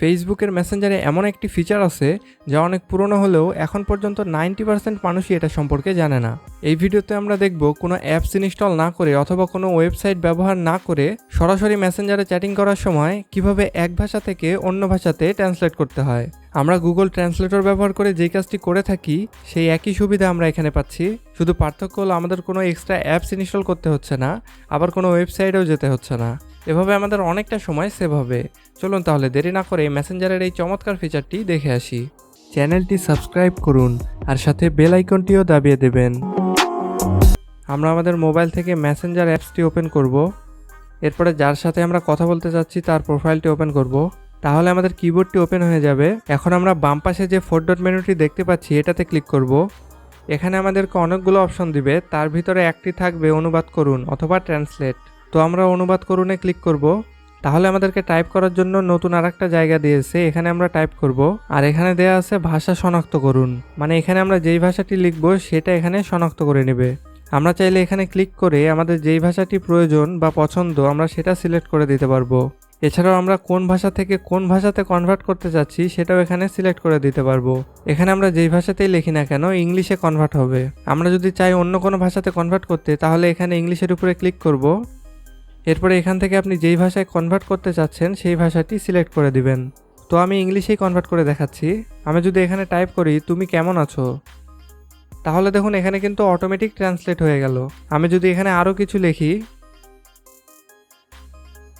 ফেসবুকের মেসেঞ্জারে এমন একটি ফিচার আছে, যা অনেক পুরনো হলেও এখন পর্যন্ত নাইনটি পার্সেন্ট মানুষই এটা সম্পর্কে জানে না। এই ভিডিওতে আমরা দেখব কোনো অ্যাপস ইনস্টল না করে অথবা কোনো ওয়েবসাইট ব্যবহার না করে সরাসরি মেসেঞ্জারে চ্যাটিং করার সময় কীভাবে এক ভাষা থেকে অন্য ভাষাতে ট্রান্সলেট করতে হয়। আমরা গুগল ট্রান্সলেটর ব্যবহার করে যেই কাজটি করে থাকি, সেই একই সুবিধা আমরা এখানে পাচ্ছি। শুধু পার্থক্য হলো আমাদের কোনো এক্সট্রা অ্যাপস ইনস্টল করতে হচ্ছে না, আবার কোনো ওয়েবসাইটেও যেতে হচ্ছে না। এভাবে আমাদের অনেকটা সময় সেভ হবে। চলুন তাহলে দেরি না করে মেসেঞ্জারের এই চমৎকার ফিচারটি দেখে আসি। চ্যানেলটি সাবস্ক্রাইব করুন আর সাথে বেল আইকনটিও দাবিয়ে দেবেন। আমরা আমাদের মোবাইল থেকে মেসেঞ্জার অ্যাপসটি ওপেন করব। এরপরে যার সাথে আমরা কথা বলতে চাচ্ছি তার প্রোফাইলটি ওপেন করব। তাহলে আমাদের কিবোর্ডটি ওপেন হয়ে যাবে। এখন আমরা বাম পাশে যে ফোর ডট মেনুটি দেখতে পাচ্ছি, এটাতে ক্লিক করব। এখানে আমাদেরকে অনেকগুলো অপশন দিবে। তার ভিতরে একটি থাকবে অনুবাদ করুন অথবা ট্রান্সলেট তো আমরা অনুবাদ করুনে ক্লিক করব। তাহলে আমাদেরকে টাইপ করার জন্য নতুন আর একটা জায়গা দিয়েছে, এখানে আমরা টাইপ করব। আর এখানে দেয়া আছে ভাষা শনাক্ত করুন। মানে এখানে আমরা যেই ভাষাটি লিখব, সেটা এখানে শনাক্ত করে নেবে। আমরা চাইলে এখানে ক্লিক করে আমাদের যেই ভাষাটি প্রয়োজন বা পছন্দ, আমরা সেটা সিলেক্ট করে দিতে পারব। এছাড়াও আমরা কোন ভাষা থেকে কোন ভাষাতে কনভার্ট করতে চাচ্ছি, সেটাও এখানে সিলেক্ট করে দিতে পারব। এখানে আমরা যেই ভাষাতেই লিখি না কেন, ইংলিশে কনভার্ট হবে। আমরা যদি চাই অন্য কোনো ভাষাতে কনভার্ট করতে, তাহলে এখানে ইংলিশের উপরে ক্লিক করব। এরপরে এখান থেকে আপনি যেই ভাষায় কনভার্ট করতে চাচ্ছেন, সেই ভাষাটি সিলেক্ট করে দিবেন। তো আমি ইংলিশেই কনভার্ট করে দেখাচ্ছি। আমি যদি এখানে টাইপ করি, তুমি কেমন আছো? তাহলে দেখুন, এখানে কিন্তু অটোমেটিক ট্রান্সলেট হয়ে গেল। আমি যদি এখানে আরও কিছু লিখি,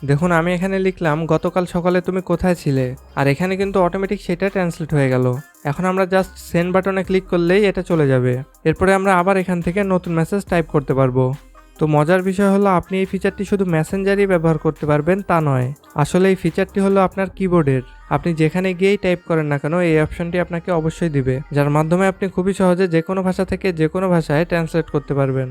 দেখুন, আমি এখানে লিখলাম, গতকাল সকালে তুমি কোথায় ছিলে? আর এখানে কিন্তু অটোমেটিক সেটা ট্রান্সলেট হয়ে গেল। এখন আমরা জাস্ট সেন্ড বাটনে ক্লিক করলেই এটা চলে যাবে। এরপরে আমরা আবার এখান থেকে নতুন মেসেজ টাইপ করতে পারব। তো মজার বিষয় হলো আপনি এই ফিচারটি শুধু মেসেঞ্জারই ব্যবহার করতে পারবেন তা নয়। আসলে এই ফিচারটি হলো আপনার কিবোর্ডের আপনি যেখানে গিয়েই টাইপ করেন না কেন, এই অপশনটি আপনাকে অবশ্যই দিবে, যার মাধ্যমে আপনি খুবই সহজে যে কোনো ভাষা থেকে যে কোনো ভাষায় ট্রান্সলেট করতে পারবেন।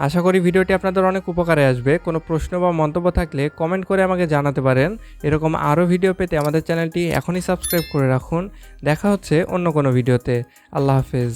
আশা করি ভিডিওটি আপনাদের অনেক উপকারে আসবে। কোনো প্রশ্ন বা মন্তব্য থাকলে কমেন্ট করে আমাকে জানাতে পারেন। এরকম আরও ভিডিও পেতে আমাদের চ্যানেলটি এখনই সাবস্ক্রাইব করে রাখুন। দেখা হচ্ছে অন্য কোনো ভিডিওতে আল্লাহ হাফেজ।